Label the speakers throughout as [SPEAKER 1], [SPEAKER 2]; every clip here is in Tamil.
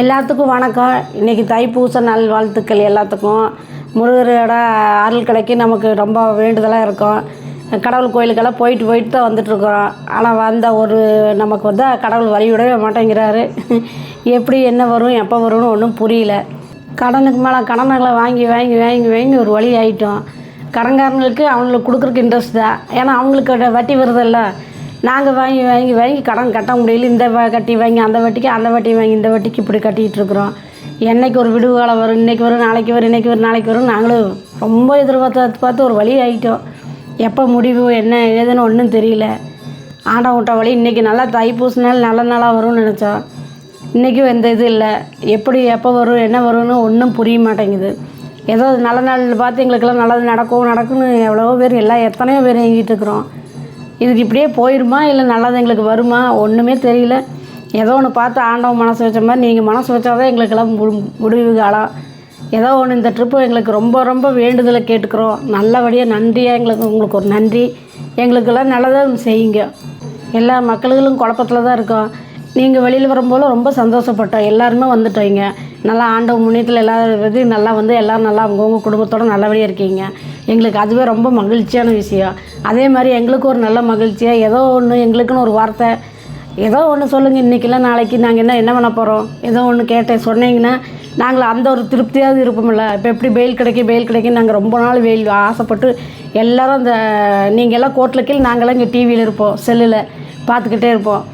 [SPEAKER 1] எல்லாத்துக்கும் வணக்கம். இன்றைக்கி தைப்பூச நல் வாழ்த்துக்கள் எல்லாத்துக்கும். முருகரோட அருள் கிடைக்கி நமக்கு ரொம்ப வேண்டுதலாக இருக்கும். கடவுள் கோயிலுக்கெல்லாம் போயிட்டு போயிட்டு தான் வந்துட்டுருக்குறோம். ஆனால் வந்த ஒரு நமக்கு வந்து கடவுள் வழிவிடவே மாட்டேங்கிறாரு. எப்படி என்ன வரும் எப்போ வரும்னு ஒன்றும் புரியல. கடனுக்கு மேலே கடன்களை வாங்கி வாங்கி வாங்கி வாங்கி ஒரு வழி ஆகிட்டோம் கடன்காரங்களுக்கு அவங்களுக்கு கொடுக்குறக்கு இன்ட்ரெஸ்ட் தான். ஏன்னா அவங்களுக்கு வட்டி வருதில்ல. நாங்கள் வாங்கி வாங்கி வாங்கி கடன் கட்ட முடியல. இந்த கட்டி வாங்கி அந்த வட்டிக்கு அந்த வட்டி வாங்கி இந்த வட்டிக்கு இப்படி கட்டிகிட்டு இருக்கிறோம். என்றைக்கு ஒரு விடுவு காலம் வரும் இன்றைக்கி வரும் நாளைக்கு வரும் இன்றைக்கி வரும் நாளைக்கு வரும். நாங்களும் ரொம்ப எதிர்பார்த்து பார்த்து ஒரு வழி ஆகிட்டோம் எப்போ முடிவு என்ன ஏதுன்னு ஒன்றும் தெரியல. ஆண்ட விட்ட வழி இன்றைக்கி நல்லா தைப்பூச நாள் நல்ல நாளாக வரும்னு நினச்சோம். இன்றைக்கும் எந்த இது இல்லை. எப்படி எப்போ வரும் என்ன வரும்னு ஒன்றும் புரிய மாட்டேங்குது. ஏதோ நல்ல நாள் பார்த்து எங்களுக்கெல்லாம் நல்லது நடக்கும் நடக்கும்னு எவ்வளவோ பேர் எல்லாம் எத்தனையோ பேர் எங்கிட்டு இருக்கிறோம். இதுக்கு இப்படியே போயிடுமா இல்லை நல்லது எங்களுக்கு வருமா? ஒன்றுமே தெரியல. ஏதோ ஒன்று பார்த்து ஆண்டவன் மனசு வச்ச மாதிரி நீங்கள் மனசு வச்சாதான் எங்களுக்கெல்லாம் முடி முடிவு காலம் ஏதோ ஒன்று இந்த ட்ரிப்பு எங்களுக்கு ரொம்ப ரொம்ப வேண்டுதலை கேட்டுக்கிறோம். நல்லபடியாக நன்றியாக எங்களுக்கு உங்களுக்கு ஒரு நன்றி. எங்களுக்கெல்லாம் நல்லதாக ஒன்று செய்யுங்க. எல்லா மக்களுகளும் குழப்பத்தில் தான் இருக்கோம். நீங்கள் வெளியில் வரும்போது ரொம்ப சந்தோஷப்பட்டோம். எல்லாருமே வந்துட்டோங்க நல்லா ஆண்டவ முன்னேற்றத்தில் எல்லாரும் இது நல்லா வந்து எல்லோரும் நல்லா அவங்கவுங்க குடும்பத்தோட நல்லபடியாக இருக்கீங்க. எங்களுக்கு அதுவே ரொம்ப மகிழ்ச்சியான விஷயம். அதே மாதிரி எங்களுக்கு ஒரு நல்ல மகிழ்ச்சியாக ஏதோ ஒன்று எங்களுக்குன்னு ஒரு வார்த்தை. ஏதோ ஒன்று சொல்லுங்கள் இன்றைக்கில்ல நாளைக்கு நாங்கள் என்ன என்ன பண்ண போகிறோம் ஏதோ ஒன்று கேட்டேன் சொன்னீங்கன்னா நாங்கள் அந்த ஒரு திருப்தியாவது இருப்போம்ல. இப்போ எப்படி பெயில் கிடைக்கும் பெயில் கிடைக்கும் நாங்கள் ரொம்ப நாள் வெயில் ஆசைப்பட்டு எல்லோரும் அந்த நீங்கள் எல்லாம் கோர்ட்டில் கீழே நாங்களாம் இங்கே டிவியில் இருப்போம் செல்லில் பார்த்துக்கிட்டே இருப்போம்.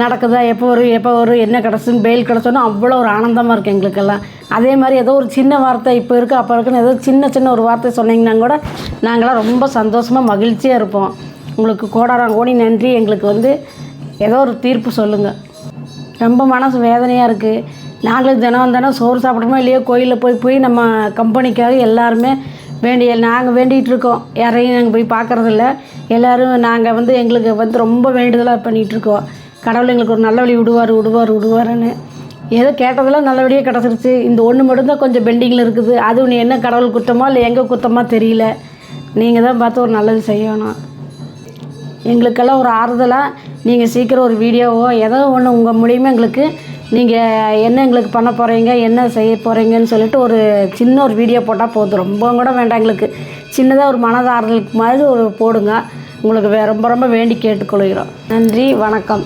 [SPEAKER 1] நடக்குதா? எப்போ வரும்? எப்போ வரும்? என்ன கிடச்சுன்னு பெயில் கிடச்சோன்னா அவ்வளோ ஒரு ஆனந்தமாக இருக்குது எங்களுக்கெல்லாம். அதே மாதிரி ஏதோ ஒரு சின்ன வார்த்தை இப்போ இருக்குது அப்போ இருக்குன்னு ஏதோ சின்ன சின்ன ஒரு வார்த்தை சொன்னீங்கன்னா கூட நாங்களாம் ரொம்ப சந்தோஷமாக மகிழ்ச்சியாக இருப்போம். உங்களுக்கு கோடாரம் கோடி நன்றி. எங்களுக்கு வந்து ஏதோ ஒரு தீர்ப்பு சொல்லுங்கள் ரொம்ப மனசு வேதனையாக இருக்குது நாங்களும் தினம் தினம் சோறு சாப்பிட்றோமோ இல்லையோ கோயிலில் போய் போய் நம்ம கம்பெனிக்காக எல்லாருமே வேண்டிய நாங்கள் வேண்டிகிட்டு இருக்கோம். யாரையும் நாங்கள் போய் பார்க்குறதில்ல. எல்லோரும் நாங்கள் வந்து எங்களுக்கு வந்து ரொம்ப வேண்டுதலாக பண்ணிகிட்டு இருக்கோம். கடவுள் எங்களுக்கு ஒரு நல்ல வழி விடுவார் விடுவார் விடுவாருன்னு. ஏதோ கேட்டதெல்லாம் நல்லபடியாக கிடச்சிருச்சு. இந்த ஒன்று மட்டும்தான் கொஞ்சம் பெண்டிங்கில் இருக்குது. அது நீ என்ன கடவுள் குத்தமோ இல்லை எங்கே குற்றமோ தெரியல. நீங்கள் தான் பார்த்து ஒரு நல்லது செய்யணும். எங்களுக்கெல்லாம் ஒரு ஆறுதலாக நீங்கள் சீக்கிரம் ஒரு வீடியோவோ ஏதோ ஒன்று உங்கள் மூலியமாக எங்களுக்கு நீங்கள் என்ன எங்களுக்கு பண்ண போகிறீங்க என்ன செய்ய போகிறீங்கன்னு சொல்லிட்டு ஒரு சின்ன ஒரு வீடியோ போட்டால் போதும். ரொம்ப கூட வேண்டாம் எங்களுக்கு. சின்னதாக ஒரு மனதாறுதலுக்கு மாதிரி ஒரு போடுங்க. உங்களுக்கு ரொம்ப ரொம்ப வேண்டி கேட்டுக்கொள்கிறோம். நன்றி வணக்கம்.